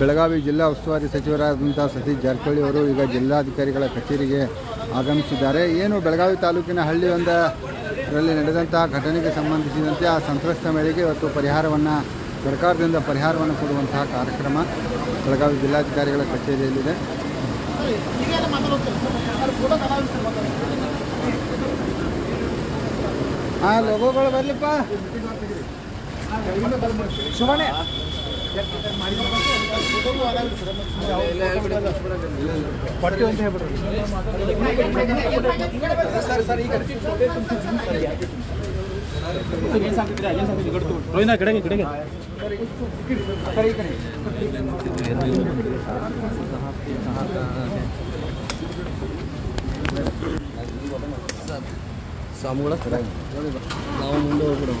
ಬೆಳಗಾವಿ ಜಿಲ್ಲಾ ಉಸ್ತುವಾರಿ ಸಚಿವರಾದಂಥ ಸತೀಶ್ ಜಾರಕಿಹೊಳಿ ಅವರು ಈಗ ಜಿಲ್ಲಾಧಿಕಾರಿಗಳ ಕಚೇರಿಗೆ ಆಗಮಿಸಿದ್ದಾರೆ. ಏನು ಬೆಳಗಾವಿ ತಾಲೂಕಿನ ಹಳ್ಳಿಯೊಂದರಲ್ಲಿ ನಡೆದಂತಹ ಘಟನೆಗೆ ಸಂಬಂಧಿಸಿದಂತೆ ಆ ಸಂತ್ರಸ್ತ ಮೇರೆಗೆ ಇವತ್ತು ಪರಿಹಾರವನ್ನು ಸರ್ಕಾರದಿಂದ ಪರಿಹಾರವನ್ನು ಕೊಡುವಂತಹ ಕಾರ್ಯಕ್ರಮ ಬೆಳಗಾವಿ ಜಿಲ್ಲಾಧಿಕಾರಿಗಳ ಕಚೇರಿಯಲ್ಲಿದೆ. ಹಾಂ ಲೋಗೋಗಳು ಬರಲಿಪ್ಪ. ಶುಭನೇ ಪಟ್ಟಿ ಅಂತ ಹೇಳ್ಬಿಡ್ರಿ ಸರ್ ಸರ್ ಈಗ ರೋಹಿನ ಕಡೆಗೆ ಕಡೆಗೆ ಸರ್ ಈ ಕಡೆ ಸ್ವಾಮಿಗಳ ನಾವು ಮುಂದೆ ಹೋಗ್ಬಿಡೋಣ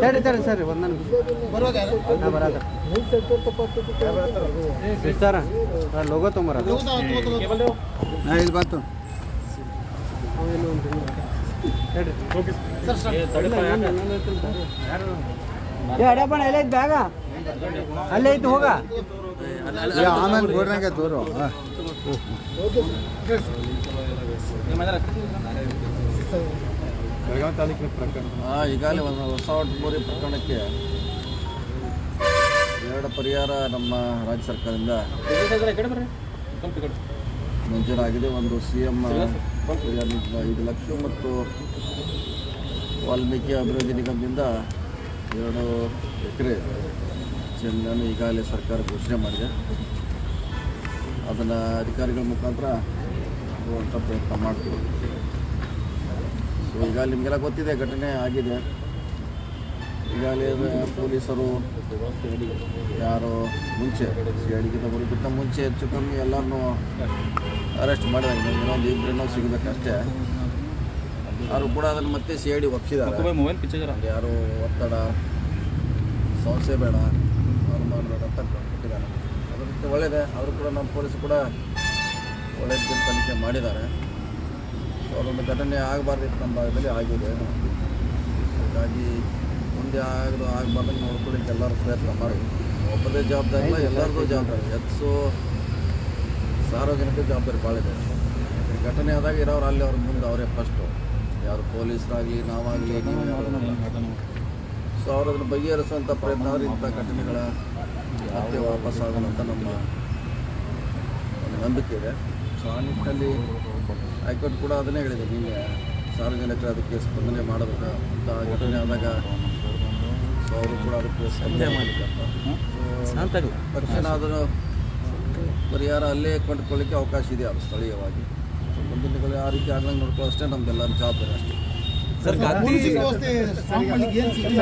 ತಡಿ ತಡಿ ಸರ್ ಒಂದು ವಿಸ್ತಾರ ಲೋಗೋ ತೊಂಬರ ಇಲ್ಲಿ ಬಂತು ಏ ಅಡ್ಯಪ್ಪಣ ಎಲ್ಲ ಬ್ಯಾಗ? ಅಲ್ಲೇ ಇದ್ದು ಹೋಗ? ಆಮೇಲೆ ಬೋರ್ನಾಗೆ ತೋರು. ಬೆಳಗಾವಿ ತಾಲೂಕಿನ ಪ್ರಕರಣ ಈಗಾಗಲೇ ಒಂದು ಹೊಸ ಒಟ್ಟುಮೂರಿ ಪ್ರಕರಣಕ್ಕೆ ಎರಡು ಪರಿಹಾರ ನಮ್ಮ ರಾಜ್ಯ ಸರ್ಕಾರದಿಂದ ಮಂಜೂರಾಗಿದೆ. ಒಂದು ಸಿ ಎಂ ಐದು ಲಕ್ಷ ಮತ್ತು ವಾಲ್ಮೀಕಿ ಅಭಿವೃದ್ಧಿ ನಿಗಮದಿಂದ ಎರಡು ಎಕರೆ ಜಮೀನನ್ನು ಈಗಾಗಲೇ ಸರ್ಕಾರ ಘೋಷಣೆ ಮಾಡಿದೆ. ಅದನ್ನು ಅಧಿಕಾರಿಗಳ ಮುಖಾಂತರ ಹೋಗುವಂಥ ಪ್ರಯತ್ನ ಮಾಡ್ತೀವಿ. ಸೊ ಈಗ ನಿಮಗೆಲ್ಲ ಗೊತ್ತಿದೆ ಘಟನೆ ಆಗಿದೆ. ಈಗಾಗಲೇ ಪೊಲೀಸರು ಯಾರು ಮುಂಚೆ ಸಿ ಅಡಿಗೆ ಬರೋದಕ್ಕಿಂತ ಮುಂಚೆ ಹೆಚ್ಚು ಕಮ್ಮಿ ಎಲ್ಲರನ್ನೂ ಅರೆಸ್ಟ್ ಮಾಡಿದಾಗ ಇನ್ನೊಂದು ಇಬ್ಬರೇನೋ ಸಿಗಬೇಕಷ್ಟೇ. ಅವರು ಕೂಡ ಅದನ್ನು ಮತ್ತೆ ಸಿ ಐ ಡಿ ಒಪ್ಪಿಸಿದ್ದಾರೆ ಯಾರು ಒತ್ತಡ ಸಮಸ್ಯೆ ಬೇಡ. ಅಂತ ಕೊಟ್ಟಿದ್ದಾರೆ ಅದಕ್ಕೆ ಒಳ್ಳೆಯದೇ ಅವರು ಕೂಡ ನಮ್ಮ ಪೊಲೀಸ್ ಕೂಡ ಒಳ್ಳೆಯ ತನಿಖೆ ಮಾಡಿದ್ದಾರೆ. ಸೊ ಅದೊಂದು ಘಟನೆ ಆಗಬಾರ್ದಿತ್ತು ನಮ್ಮ ಭಾಗದಲ್ಲಿ ಆಗಿದೆ. ಹಾಗಾಗಿ ಮುಂದೆ ಆಗದು ಆಗಬಾರ್ದು ನೋಡ್ಕೊಳ್ಳಿಕ್ಕೆ ಎಲ್ಲರೂ ಪ್ರಯತ್ನ ಮಾಡಿ. ಒಬ್ಬರದೇ ಜವಾಬ್ದಾರಿ ಇಲ್ಲ ಎಲ್ಲರದ್ದು ಜವಾಬ್ದಾರಿ. ಹೆಚ್ಚು ಸಾರ್ವಜನಿಕ ಜವಾಬ್ದಾರಿ ಭಾಳ ಇದೆ. ಘಟನೆ ಆದಾಗ ಇರೋರು ಅಲ್ಲಿ, ಅವ್ರ ಮುಂದೆ ಅವರೇ ಫಸ್ಟು ಯಾರು ಪೊಲೀಸರಾಗಲಿ, ನಾವಾಗಲಿ ಸೊ ಅವ್ರ ಅದನ್ನು ಬಗೆಹರಿಸುವಂಥ ಪ್ರಯತ್ನ ಆದರೆ ಇಂಥ ಘಟನೆಗಳ ಮತ್ತೆ ವಾಪಸ್ ಆಗೋಣ ಅಂತ ನಮ್ಮ ಒಂದು ನಂಬಿಕೆ ಇದೆ. ಸೊ ಆ ನಿಟ್ಟಿನಲ್ಲಿ ಹೈಕೋರ್ಟ್ ಕೂಡ ಅದನ್ನೇ ಹೇಳಿದೆ ನಿನ್ನೆ ಸಾರ್ವಜನಿಕರು ಅದಕ್ಕೆ ಸ್ಪಂದನೆ ಮಾಡಬೇಕ ಅಂತ ಘಟನೆ ಆದಾಗ ಸೊ ಅವರು ಕೂಡ ಅದಕ್ಕೆ ಸ್ಪಂದನೆ ಮಾಡಿದ್ದಾರೆ ತಕ್ಷಣ ಅದನ್ನು ಪರಿಹಾರ ಅಲ್ಲೇ ಕೊಂಡ್ಕೊಳ್ಳಿಕ್ಕೆ ಅವಕಾಶ ಇದೆ ಅದು ಸ್ಥಳೀಯವಾಗಿ? ಸೊ ಮುಂದಿನ ಆ ರೀತಿ ಆಗ್ಲಂಗೆ ನೋಡ್ಕೊಳ್ಳೋ ಅಷ್ಟೇ ನಮ್ದೆಲ್ಲರ ಜವಾಬ್ದಾರಿ ಅಷ್ಟೇ.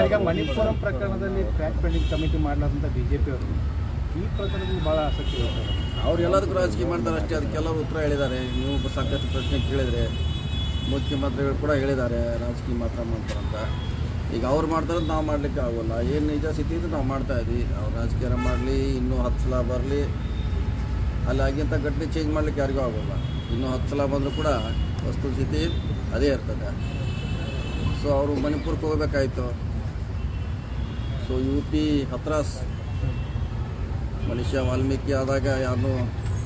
ಈಗ ಮಣಿಪುರಂ ಪ್ರಕರಣದಲ್ಲಿ ಟ್ರ್ಯಾಕ್ ಪೆಂಡಿಂಗ್ ಕಮಿಟಿ ಮಾಡಲಾದಂಥ ಬಿ ಜೆ ಪಿ ಅವರು. ಈ ಪ್ರಕರಣದಲ್ಲಿ ಬಹಳ ಆಸಕ್ತಿ ಇದೆ ಸರ್ ಅವ್ರು ಎಲ್ಲದಕ್ಕೂ ರಾಜಕೀಯ ಮಾಡ್ತಾರೆ ಅಷ್ಟೇ. ಅದಕ್ಕೆಲ್ಲರೂ ಉತ್ತರ ಹೇಳಿದ್ದಾರೆ. ನೀವು ಸಾಕಷ್ಟು ಪ್ರಶ್ನೆ ಕೇಳಿದರೆ ಮುಖ್ಯಮಂತ್ರಿಗಳು ಕೂಡ ಹೇಳಿದ್ದಾರೆ ರಾಜಕೀಯ ಮಾತ್ರ ಅಂತ. ಈಗ ಅವ್ರು ಮಾಡ್ತಾರೆ ನಾವು ಮಾಡ್ಲಿಕ್ಕೆ ಆಗೋಲ್ಲ. ಏನು ನಿಜ ಸ್ಥಿತಿ ಇದೆ ನಾವು ಮಾಡ್ತಾ ಇದ್ವಿ ಅವ್ರು ರಾಜಕೀಯ ಮಾಡಲಿ ಇನ್ನೂ ಹತ್ತು ಸಲ ಬರಲಿ. ಅಲ್ಲಿ ಆಗಿಂತ ಘಟನೆ ಚೇಂಜ್ ಮಾಡಲಿಕ್ಕೆ ಯಾರಿಗೂ ಆಗೋಲ್ಲ. ಇನ್ನೂ ಹತ್ತು ಸಲ ಬಂದರೂ ಕೂಡ ವಸ್ತು ಸ್ಥಿತಿ ಅದೇ ಇರ್ತದೆ. ಸೊ ಅವರು ಮಣಿಪುರಕ್ಕೆ ಹೋಗಬೇಕಾಯಿತು. ಸೊ ಯು ಪಿ ಹತ್ರಾಸ್ ಮನುಷ್ಯ ವಾಲ್ಮೀಕಿ ಆದಾಗ ಯಾರು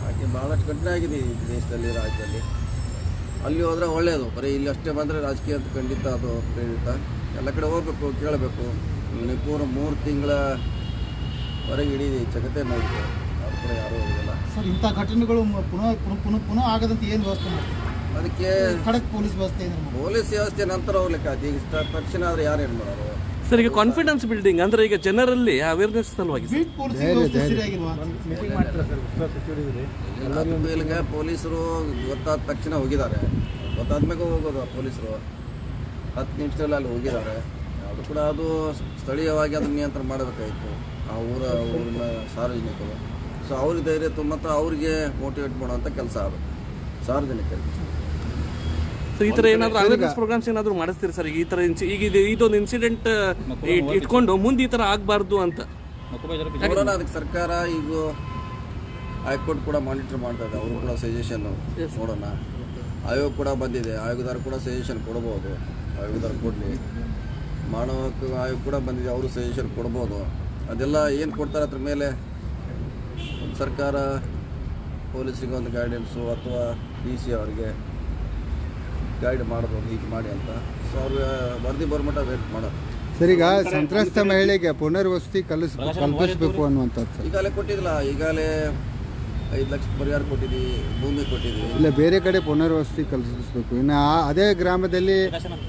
ಆಕೆ ಭಾಳಷ್ಟು ಕಡಿಮೆ ಆಗಿದೆ ಈ ದೇಶದಲ್ಲಿ, ರಾಜ್ಯದಲ್ಲಿ. ಅಲ್ಲಿ ಹೋದರೆ ಒಳ್ಳೆಯದು ಬರೀ ಇಲ್ಲಿ ಅಷ್ಟೇ ಬಂದರೆ ರಾಜಕೀಯ ಅಂತ ಖಂಡಿತ ಅದು ಪ್ರೇರಿತ. ಎಲ್ಲ ಕಡೆ ಹೋಗ್ಬೇಕು, ಕೇಳಬೇಕು. ಮಣಿಪುರ ಮೂರು ತಿಂಗಳವರೆಗೆ ಇಡೀ ಜಗತ್ತೇ ನೋಡಿದೆ ಅವ್ರು ಯಾರೂ ಹೋಗಿಲ್ಲ ಸರ್, ಇಂಥ ಘಟನೆಗಳು ಪುನಃ ಪುನಃ ಪುನಃ ಆಗದಂತೆ ಏನು ವ್ಯವಸ್ಥೆ ಮಾಡ್ತೀವಿ ಅದಕ್ಕೆ ಪೊಲೀಸ್ ವ್ಯವಸ್ಥೆ ಇದೆ ಪೊಲೀಸ್ ವ್ಯವಸ್ಥೆ ನಂತರ ಹೋಗ್ಲಿಕ್ಕೆ ಈಗ ತಕ್ಷಣ ಆದ್ರೆ ಯಾರು ಏನು ಮಾಡೋರು? ಸರ್ ಈಗ ಕಾನ್ಫಿಡೆನ್ಸ್ ಬಿಲ್ಡಿಂಗ್ ಅಂದ್ರೆ ಈಗ ಜನರಲ್ಲಿ ಅವೇರ್ನೆಸ್ ಸಲುವಾಗಿ ಪೊಲೀಸರು ಗೊತ್ತಾದ ತಕ್ಷಣ ಹೋಗಿದ್ದಾರೆ. ಗೊತ್ತಾದ್ಮೇಲೆ ಹೋಗೋದು ಪೊಲೀಸರು. ಹತ್ತು ನಿಮಿಷದಲ್ಲಿ ಅಲ್ಲಿ ಹೋಗಿದ್ದಾರೆ. ಅದು ಕೂಡ ಅದು ಸ್ಥಳೀಯವಾಗಿ ಅದನ್ನ ನಿಯಂತ್ರಣ ಮಾಡಬೇಕಾಗಿತ್ತು ಆ ಊರ ಊರಿನ ಸಾರ್ವಜನಿಕರು. ಸೊ ಅವ್ರಿಗೆ ಧೈರ್ಯ ತುಂಬ ಅವ್ರಿಗೆ ಮೋಟಿವೇಟ್ ಮಾಡುವಂಥ ಕೆಲಸ ಆಗಬೇಕು ಸಾರ್ವಜನಿಕರಿಗೆ. ಈ ತರ ಏನಾದ್ರೂ ಅವೇರ್ನೆಸ್ ಪ್ರೋಗ್ರಾಮ್ಸ್ ಏನಾದ್ರು ಮಾಡಿಸ್ತೀರಿ ಸರ್? ಈ ತರ ಇನ್ಸಿ- ಈಗ ಇದು ಇದೊಂದು ಇನ್ಸಿಡೆಂಟ್ ಇಟ್ಕೊಂಡು ಮುಂದೆ ಈ ತರ ಆಗಬಾರ್ದು ಅಂತ. ನೋಡೋಣ ಅದಕ್ಕೆ ಸರ್ಕಾರ ಈಗ ಹೈಕೋರ್ಟ್ ಕೂಡ ಮಾನಿಟರ್ ಮಾಡ್ತಾ ಇದೆ. ಅವರು ಕೂಡ ಸಜೆಷನ್ ನೋಡೋಣ. ಆಯೋಗ ಕೂಡ ಬಂದಿದೆ. ಆಯೋಗದವ್ರು ಕೂಡ ಸಜೆಷನ್ ಕೊಡ್ಬೋದು. ಆಯೋಗದಾರ ಕೊಡಲಿ. ಮಾನವ ಹಕ್ಕು ಆಯೋಗ ಕೂಡ ಬಂದಿದೆ. ಅವರು ಸಜೆಷನ್ ಕೊಡ್ಬೋದು. ಅದೆಲ್ಲ ಏನು ಕೊಡ್ತಾರೆ ಅದ್ರ ಮೇಲೆ? ಒಂದು ಸರ್ಕಾರ ಪೊಲೀಸಿಗೆ ಒಂದು ಗೈಡೆನ್ಸು ಅಥವಾ ಡಿ ಸಿ ಅವರಿಗೆ ಗೈಡ್ ಮಾಡಬಹುದು ಹೀಗೆ ಮಾಡಿ ಅಂತ. ಸೊ ಅವ್ರಿಗೆ ವರದಿ ಬರ್ಮಟ ವೇಟ್ ಮಾಡೋದು. ಸರ್ ಈಗ ಸಂತ್ರಸ್ತ ಮಹಿಳೆಗೆ ಪುನರ್ವಸತಿ ಕಲಿಸ್ ಕಲ್ಪಿಸಬೇಕು ಅನ್ನುವಂಥದ್ದು ಈಗಲೇ ಈಗಾಗಲೇ ಕೊಟ್ಟಿದ್ದಿಲ್ಲ ಈಗಾಗಲೇ ಐದು ಲಕ್ಷ ಪರಿಹಾರ ಕೊಟ್ಟಿದ್ದೀವಿ ಭೂಮಿ ಕೊಟ್ಟಿದ್ದೀವಿ ಇಲ್ಲ ಬೇರೆ ಕಡೆ ಪುನರ್ವಸತಿ ಕಲ್ಪಿಸಬೇಕು. ಇನ್ನು ಆ- ಅದೇ ಗ್ರಾಮದಲ್ಲಿ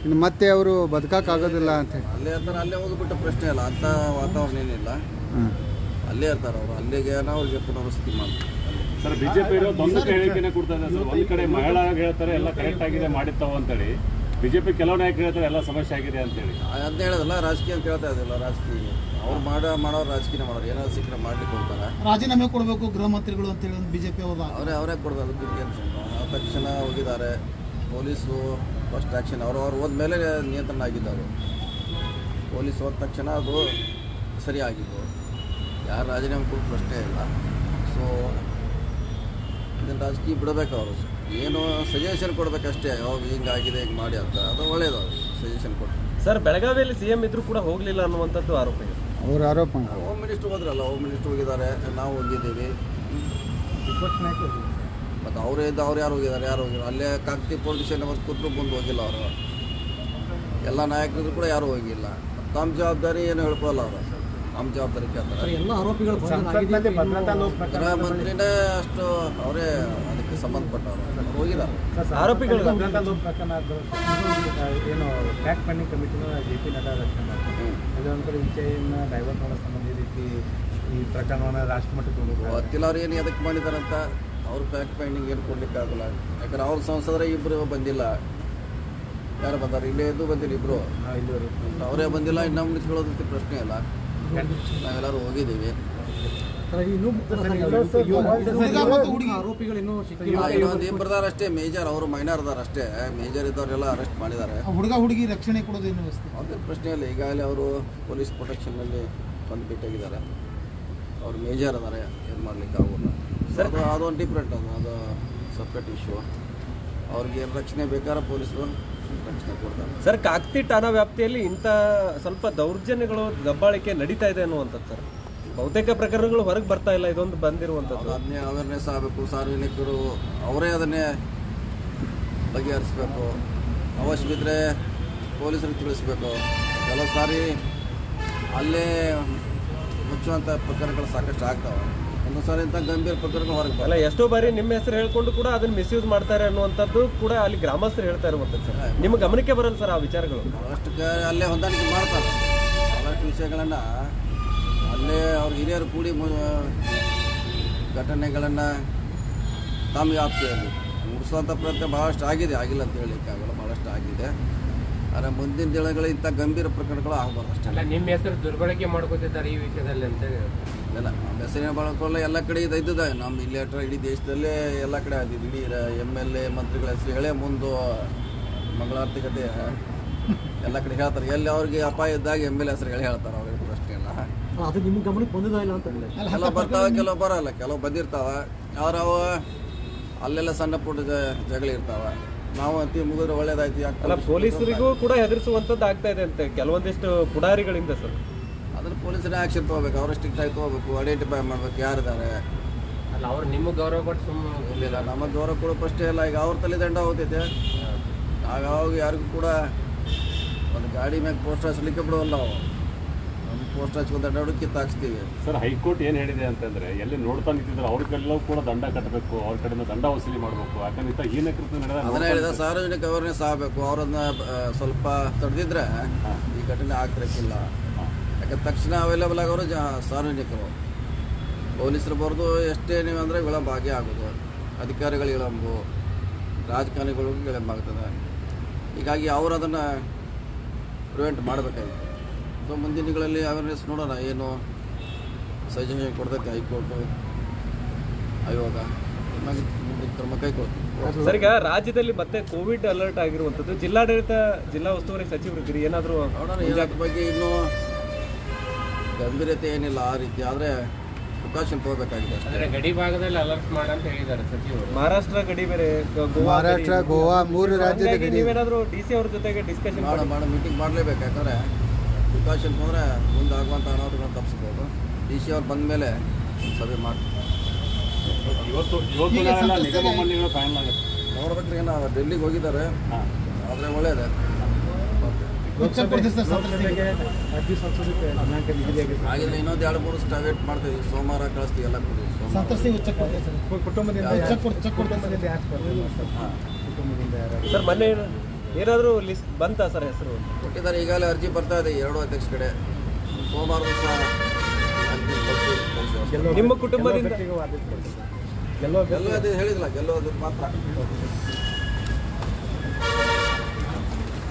ಇನ್ನು ಮತ್ತೆ ಅವರು ಬದುಕಕ್ಕಾಗೋದಿಲ್ಲ ಅಂತ ಹೇಳಿ. ಅಲ್ಲೇ ಇರ್ತಾರೆ ಅಲ್ಲೇ ಹೋಗ್ಬಿಟ್ಟು ಪ್ರಶ್ನೆ ಇಲ್ಲ ಅಂಥ ವಾತಾವರಣ ಏನಿಲ್ಲ. ಅಲ್ಲೇ ಇರ್ತಾರೆ ಅವರು ಅಲ್ಲಿಗೆ ಅವ್ರಿಗೆ ಪುನರ್ವಸತಿ ಮಾಡ್ತಾರೆ. ಸರ್ ಬಿಜೆಪಿ ಇರೋದು ಒಂದು ಹೇಳಿಕೆನೆ ಕೊಡ್ತಾ ಇದೆ ಸರ್. ಒಂದ್ ಕಡೆ ಮಹಿಳಾ ಹೇಳ್ತಾರೆ ಎಲ್ಲ ಕರೆಕ್ಟ್ ಆಗಿದೆ ಮಾಡಿರ್ತಾವ ಅಂತೇಳಿ. ಬಿಜೆಪಿ ಕೆಲವು ನಾಯಕರು ಹೇಳ್ತಾರೆ ಎಲ್ಲ ಸಮಸ್ಯೆ ಆಗಿದೆ ಅಂತೇಳಿ. ಅಂತ ಹೇಳೋದಲ್ಲ ರಾಜಕೀಯ ಅಂತ ಹೇಳ್ತಾ ಇದಿಲ್ಲ ರಾಜಕೀಯ. ಅವ್ರು ಮಾಡೋ ಮಾಡೋರು ರಾಜಕೀಯ ಮಾಡೋರು. ಏನಾದ್ರು ಸಿಕ್ಕರೆ ಮಾಡ್ಲಿಕ್ಕೆ ಹೋಗ್ತಾರೆ. ರಾಜೀನಾಮೆ ಕೊಡಬೇಕು ಗೃಹ ಮಂತ್ರಿಗಳು ಅಂತೇಳಿ ಒಂದು ಬಿಜೆಪಿ ಅವರು ಅವರೇ ಅವರೇ ಕೊಡ್ಬೋದು ಬಿಜೆಪಿ ಅಂತ ಆ ತಕ್ಷಣ ಹೋಗಿದ್ದಾರೆ. ಪೊಲೀಸು ಫಸ್ಟ್ ಆ್ಯಕ್ಷನ್ ಅವರು ಅವ್ರು ಹೋದ್ಮೇಲೆ ನಿಯಂತ್ರಣ ಆಗಿದ್ದಾರೆ. ಪೊಲೀಸ್ ಹೋದ ತಕ್ಷಣ ಅದು ಸರಿಯಾಗಿದ್ದು ಯಾರು ರಾಜೀನಾಮೆ ಕೊಡೋ ಪ್ರಶ್ನೆ ಇಲ್ಲ. ಸೊ ಇದನ್ನು ರಾಜಕೀಯ ಬಿಡಬೇಕು ಅವರು. ಏನು ಸಜೆಷನ್ ಕೊಡಬೇಕಷ್ಟೇ. ಯಾವಾಗ ಹಿಂಗಾಗಿದೆ ಹಿಂಗೆ ಮಾಡಿ ಅಂತ. ಅದು ಒಳ್ಳೇದು ಅದು ಸಜೆಷನ್ ಕೊಟ್ಟು. ಸರ್ ಬೆಳಗಾವಿಯಲ್ಲಿ ಸಿ ಎಂ ಇದ್ರೂ ಕೂಡ ಹೋಗಲಿಲ್ಲ ಅನ್ನುವಂಥದ್ದು ಆರೋಪ ಇದೆ ಅವ್ರ ಆರೋಪ. ಹೋಮ್ ಮಿನಿಸ್ಟರ್ ಹೋದ್ರಲ್ಲ ಹೋಮ್ ಮಿನಿಸ್ಟರ್ ಹೋಗಿದ್ದಾರೆ ನಾವು ಹೋಗಿದ್ದೀವಿ. ಮತ್ತು ಅವರೇ ಇದ್ದ ಅವ್ರು ಯಾರು ಹೋಗಿದ್ದಾರೆ ಯಾರು ಹೋಗಿಲ್ಲ. ಅಲ್ಲೇ ಕಾಗ್ತಿ ಪೊಲಿಟಿಷಿಯನ್ ಅವ್ರು ಕೂತ್ರು ಬಂದು ಹೋಗಿಲ್ಲ ಅವರು. ಎಲ್ಲ ನಾಯಕರಿದ್ರು ಕೂಡ ಯಾರು ಹೋಗಿಲ್ಲ. ತಮ್ಮ ಜವಾಬ್ದಾರಿ ಏನು ಹೇಳ್ಕೊಲ್ಲ ಅವರು. ನಮ್ಮ ಜವಾಬ್ದಾರಿ ಕೇಳ್ತಾರೆ. ಎಲ್ಲ ಆರೋಪಿಗಳು ಸಂಸತ್ನಲ್ಲಿ ಭದ್ರತಾ ಲೋಪ ಗೃಹ ಪ್ರಕರಣ ಮಂತ್ರಿನೇ ಅಷ್ಟು ಅವರೇ ಅದಕ್ಕೆ ಸಂಬಂಧಪಟ್ಟವರು. ಹೋಗಿಲ್ಲ. ಹೋಗಿದ್ದಾರೆ ಆರೋಪಿಗಳು- ಭದ್ರತಾ ಲೋಪ ಪ್ರಕರಣ ಏನು ಫ್ಯಾಕ್ಟ್ ಫೈಂಡಿಂಗ್ ಕಮಿಟಿನ ಜೆ ಪಿ ನಡ್ಡಾ ರಚನೆ ಮಾಡ್ತಾರೆ. ಅದೊಂಥರ ವಿಷಯನ ಡೈವರ್ಟ್ ಮಾಡೋ ಸಂಬಂಧ ಈ ರೀತಿ ಈ ಪ್ರಕರಣವನ್ನು ರಾಷ್ಟ್ರ ಮಟ್ಟಕ್ಕೆ ಗೊತ್ತಿಲ್ಲ ಅವ್ರು ಏನು ಎದಕ್ಕೆ ಮಾಡಿದಾರಂತ. ಅವ್ರ ಫ್ಯಾಕ್ಟ್ ಫೈಂಡಿಂಗ್ ಏನು ಕೊಡ್ಲಿಕ್ಕೆ ಆಗಲ್ಲ. ಯಾಕಂದ್ರೆ ಅವ್ರ ಸಂಸದರ ಇಬ್ಬರು ಬಂದಿಲ್ಲ. ಯಾರು ಬಂದಾರ? ಇಲ್ಲೇ ಎದ್ದು ಬಂದಿಲ್ಲ ಇಲ್ಲಿವರೆಗೂ. ಅವರೇ ಬಂದಿಲ್ಲ ಇನ್ನೊಮ್ಮೆ ಕೇಳೋದಕ್ಕೆ ಪ್ರಶ್ನೆ ಇಲ್ಲ. ನಾವೆಲ್ಲರೂ ಹೋಗಿದ್ದೀವಿ. ಇಬ್ಬರದಾರ ಅಷ್ಟೇ ಮೇಜರ್ ಅವರು ಮೈನರ್ ಅದಾರ ಅಷ್ಟೇ. ಮೇಜರ್ ಇದ್ದವರೆಲ್ಲ ಅರೆಸ್ಟ್ ಮಾಡಿದ್ದಾರೆ. ಹುಡುಗ ಹುಡುಗಿ ರಕ್ಷಣೆ ಕೊಡೋದೇನು ಇಲ್ಲ ಈಗಾಗಲೇ ಅವರು ಪೊಲೀಸ್ ಪ್ರೊಟೆಕ್ಷನ್ನಲ್ಲಿ ಬಂದು ಬಿಟ್ಟಾಗಿದ್ದಾರೆ. ಅವ್ರು ಮೇಜರ್ ಅದಾರೆ ಏನು ಮಾಡ್ಲಿಕ್ಕೆ ಆಗೋಲ್ಲ. ಅದು ಅದೊಂದು ಡಿಫ್ರೆಂಟ್ ಅದು ಅದು ಸಪ್ರೇಟ್ ಇಶ್ಯೂ ಅವ್ರಿಗೆ ಏನು ರಕ್ಷಣೆ ಬೇಕಾದ್ರೆ ಪೊಲೀಸರು ಸರ್ ಕಾಕ್ತಿ ಠಾಣಾ ವ್ಯಾಪ್ತಿಯಲ್ಲಿ ಇಂಥ ಸ್ವಲ್ಪ ದೌರ್ಜನ್ಯಗಳು, ದಬ್ಬಾಳಿಕೆ ನಡೀತಾ ಇದೆ ಅನ್ನುವಂಥದ್ದು ಸರ್. ಬಹುತೇಕ ಪ್ರಕರಣಗಳು ಹೊರಗೆ ಬರ್ತಾ ಇಲ್ಲ, ಇದೊಂದು ಬಂದಿರುವಂಥದ್ದು. ಅದನ್ನೇ ಅವೇರ್ನೆಸ್ ಆಗಬೇಕು ಸಾರ್ವಜನಿಕರು ಅವರೇ ಅದನ್ನೇ ಬಗೆಹರಿಸ್ಬೇಕು. ಅವಶ್ಯ ಬಿದ್ದರೆ ಪೊಲೀಸರಿಗೆ ತಿಳಿಸ್ಬೇಕು. ಕೆಲವು ಸಾರಿ ಅಲ್ಲೇ ಮುಚ್ಚುವಂಥ ಪ್ರಕರಣಗಳು ಸಾಕಷ್ಟು ಆಗ್ತಾವೆ. ಇಂಥ ಗಂಭೀರ ಪ್ರಕರಣಗಳು ಹೊರಗೆ ಅಲ್ಲ ಎಷ್ಟೋ ಬಾರಿ ನಿಮ್ಮ ಹೆಸರು ಹೇಳ್ಕೊಂಡು ಕೂಡ ಅದನ್ನ ಮಿಸ್ಯೂಸ್ ಮಾಡ್ತಾರೆ ಅನ್ನುವಂಥದ್ದು ಕೂಡ ಅಲ್ಲಿ ಗ್ರಾಮಸ್ಥರು ಹೇಳ್ತಾ ಇರುವಂಥದ್ದು ಸರ್. ನಿಮ್ಗೆ ಗಮನಕ್ಕೆ ಬರಲ್ಲ ಸರ್ ಆ ವಿಚಾರಗಳು? ಭಾಳಷ್ಟು ಕ- ಅಲ್ಲೇ ಹೊಂದಾಣಿಕೆ ಮಾಡ್ತಾರೆ. ಭಾಳಷ್ಟು ವಿಷಯಗಳನ್ನು ಅಲ್ಲೇ ಅವ್ರ ಹಿರಿಯರು ಕೂಡಿ ಮು- ಘಟನೆಗಳನ್ನು ತಮ್ಮ ವ್ಯಾಪ್ತಿಯಲ್ಲಿ ಮುಗಿಸುವಂಥ ಪ್ರಯತ್ನ ಭಾಳಷ್ಟು ಆಗಿದೆ. ಆಗಿಲ್ಲ ಅಂತ ಹೇಳಲಿಕ್ಕಾಗಲ್ಲ ಭಾಳಷ್ಟು ಆಗಿದೆ. ಆದರೆ ಮುಂದಿನ ದಿನಗಳಲ್ಲಿ ಇಂಥ ಗಂಭೀರ ಪ್ರಕರಣಗಳು ಆಗಬಾರ್ದು ಅಷ್ಟೇ. ಅಲ್ಲ ನಿಮ್ಮ ಹೆಸರು ದುರ್ಬಳಕೆ ಮಾಡ್ಕೋತಿದ್ದಾರೆ ಈ ವಿಷಯದಲ್ಲಿ ಅಂತ ಇಲ್ಲ ನಮ್ಮ ಹೆಸರಿನ ಬಳಕೊಳ್ಳ ಎಲ್ಲ ಕಡೆ ಇದು ಇದ್ದದ ನಮ್ಮ ಇಲ್ಲಿ ಹತ್ರ ಇಡೀ ದೇಶದಲ್ಲೇ ಎಲ್ಲ ಕಡೆ ಆದಿದ್ದು ಇಡೀ ಎಂ ಎಲ್ ಎ ಮಂತ್ರಿಗಳ ಹೆಸರು ಹೇಳೇ ಮುಂದೆ ಮಂಗಳಾರ್ಥಿಕತೆ ಎಲ್ಲ ಕಡೆ ಹೇಳ್ತಾರೆ. ಎಲ್ಲಿ ಅವ್ರಿಗೆ ಅಪಾಯ ಇದ್ದಾಗ ಎಂ ಎಲ್ ಎ ಹೆಸರು ಹೇಳಿ ಹೇಳ್ತಾರೆ ಅವ್ರಿಗೆ ಪ್ರಶ್ನೆ ಎಲ್ಲ. ಅದು ನಿಮ್ಮ ಗಮನಕ್ಕೆ ಬಂದಿಲ್ಲ ಇಲ್ಲ ಅಂತ ಕೆಲವು ಬರ್ತಾವೆ ಕೆಲವು ಬರಲ್ಲ. ಕೆಲವು ಬಂದಿರ್ತಾವ. ಅವ್ರು ಅವ ಅಲ್ಲೆಲ್ಲ ಸಣ್ಣ ಪುಟ್ಟ ಜ- ಜಗಳ ಇರ್ತಾವ. ನಾವು ಅತಿ ಮುಗಿದ್ರೆ ಒಳ್ಳೇದಾಯ್ತು. ಪೊಲೀಸರಿಗೂ ಕೂಡ ಹೆದರಿಸುವಂತದ್ದು ಆಗ್ತಾ ಇದೆ ಅಂತೆ. ಕೆಲವೊಂದಿಷ್ಟು ಪುಡಾರಿಗಳಿಂದ ಸರ್. ಅದ್ರ ಪೊಲೀಸರೇ ಆಕ್ಷನ್ ತಗೋಬೇಕು ಅವ್ರ ಸ್ಟ್ರಿಕ್ಟ್ ಆಗಿ ತಗೋಬೇಕು ಐಡೆಂಟಿಫೈ ಮಾಡ್ಬೇಕು ಯಾರಿದ್ದಾರೆ. ಅಲ್ಲ ಅವ್ರು ನಿಮಗೆ ಗೌರವ ಕೊಟ್ಟು ಸುಮ್ಮನೆ ಇರಲಿಲ್ಲ ನಮ್ಮ ಗೌರವ ಕೊಡೋ ಪ್ರಶ್ನೆ ಇಲ್ಲ ಈಗ ಅವ್ರ ತಲೆ ದಂಡ ಹೋಗ್ತೈತೆ. ನಾವು ಅವಾಗ ಯಾರಿಗೂ ಕೂಡ ಒಂದು ಗಾಡಿ ಮ್ಯಾಗ ಪೋಸ್ಟ್ ಹಚ್ಲಿಕ್ಕೆ ಬಿಡೋಲ್ಲ ನಾವು ನಮ್ಮ ಪೋಸ್ಟ್ ಹಚ್ಕೊಂಡು ದಂಡ ಕಿತ್ತಾಕ್ಸ್ತೀವಿ. ಸರ್ ಹೈಕೋರ್ಟ್ ಏನು ಹೇಳಿದೆ ಅಂತಂದ್ರೆ ಎಲ್ಲಿ ನೋಡ್ತಾ ನಿಂತಿದ್ರು ಅವ್ರ ಕಡೆಲ್ಲೂ ಕೂಡ ದಂಡ ಕಟ್ಟಬೇಕು ಅವ್ರ ಕಡೆಯಿಂದ ದಂಡ ವಸೂಲಿ ಮಾಡಬೇಕು. ಯಾಕಂದ್ರೆ ಇಂಥ ಹೀನ ಕೃತ್ಯ ಅದನ್ನ ಹೇಳಿದ ಸಾರ್ವಜನಿಕ ಅವೇರ್ನೆಸ್ ಆಗಬೇಕು. ಅವ್ರನ್ನ ಸ್ವಲ್ಪ ತಡೆದಿದ್ರೆ ಈ ಘಟನೆ ಆಗ್ತಿರಕ್ಕಿಲ್ಲ. ತಕ್ಷಣ ಅವೈಲೇಬಲ್ ಆಗೋರು ಜ ಸಾರ್ವಜನಿಕರು. ಪೊಲೀಸರು ಬರೆದು ಎಷ್ಟೇ ನೀವು ಅಂದರೆ ವಿಳಂಬ ಆಗೇ ಆಗೋದು. ಅಧಿಕಾರಿಗಳು ವಿಳಂಬು ರಾಜಕಾರಣಿಗಳು ವಿಳಂಬ ಆಗ್ತದೆ. ಹೀಗಾಗಿ ಅವರು ಅದನ್ನು ಪ್ರಿವೆಂಟ್ ಮಾಡಬೇಕಾಗಿತ್ತು. ಸೊ ದಿನಗಳಲ್ಲಿ ಅವೇರ್ನೆಸ್ ನೋಡೋಣ ಏನು ಸಜೆಷನ್ ಕೊಡ್ತೈತೆ ಹೈಕೋರ್ಟು ಆಯೋಗ. ಸರ್ ಈಗ ರಾಜ್ಯದಲ್ಲಿ ಮತ್ತೆ ಕೋವಿಡ್ ಅಲರ್ಟ್ ಆಗಿರುವಂತದ್ದು ಜಿಲ್ಲಾಡಳಿತ ಜಿಲ್ಲಾ ಉಸ್ತುವಾರಿ ಸಚಿವರು ಏನಾದರೂ ಬಗ್ಗೆ ಇನ್ನೂ ಗಂಭೀರತೆ ಏನಿಲ್ಲ ಆ ರೀತಿ ಆದರೆ ಪ್ರಿಕಾಷನ್ ತಗೋಬೇಕಾಗಿದೆ ಅಷ್ಟೇ. ಗಡಿ ಭಾಗದಲ್ಲಿ ಅಲರ್ಟ್ ಮಾಡಂತ ಹೇಳಿದ್ದಾರೆ ಸಚಿವರು. ಮಹಾರಾಷ್ಟ್ರ ಗಡಿ ಬೇರೆ ಗೋವಾ ಮಹಾರಾಷ್ಟ್ರ ಗೋವಾ ಮೂರು ರಾಜ್ಯದ ಗಡಿ ನೀವೇನಾದ್ರೂ ಡಿ ಸಿ ಅವ್ರ ಜೊತೆಗೆ ಡಿಸ್ಕಷನ್ ಮಾಡ ಮಾಡೋ. ಮೀಟಿಂಗ್ ಮಾಡಲೇಬೇಕು. ಯಾಕಂದರೆ ಪ್ರಿಕಾಷನ್ ಹೋದರೆ ಮುಂದೆ ಆಗುವಂಥ ಅನಾಹುತಗಳನ್ನ ತಪ್ಪಿಸ್ಬೋದು. ಡಿ ಸಿ ಅವ್ರು ಬಂದ ಮೇಲೆ ಸಭೆ ಮಾಡ್ತೀವಿ ಇವತ್ತು ಇವತ್ತು ನಿಗಮ ಮಂಡಳಿಗಳು ಫೈನಲ್ ಆಗುತ್ತೆ ನೋಡ್ಬೇಕ್ರಿ ಏನೋ ಡೆಲ್ಲಿಗೆ ಹೋಗಿದ್ದಾರೆ. ಆದರೆ ಒಳ್ಳೇದೇ. ಹಾಗಿದ್ರೆ ಇನ್ನೊಂದು ಎರಡು ಮೂರು ಸ್ಟಾವೇಟ್ ಮಾಡ್ತೀವಿ. ಸೋಮವಾರ ಕಳಿಸ್ತೀವಿ ಎಲ್ಲ ಸರ್? ಮೊನ್ನೆ ಏನಾದ್ರೂ ಲಿಸ್ಟ್ ಬಂತಾ ಸರ್ ಹೆಸರು? ಕೊಟ್ಟಿದ್ದಾರೆ ಈಗಾಗಲೇ ಅರ್ಜಿ ಬರ್ತಾ ಇದೆ ಎರಡು ಅಧ್ಯಕ್ಷ ಕಡೆ ಸೋಮವಾರ ದಿವಸ ನಿಮ್ಮ ಕುಟುಂಬದಿಂದ- ಗೆಲ್ಲೋ ಗೆಲ್ಲೋದು ಹೇಳಿದ್ಲ ಗೆಲ್ಲೋದು ಮಾತ್ರ.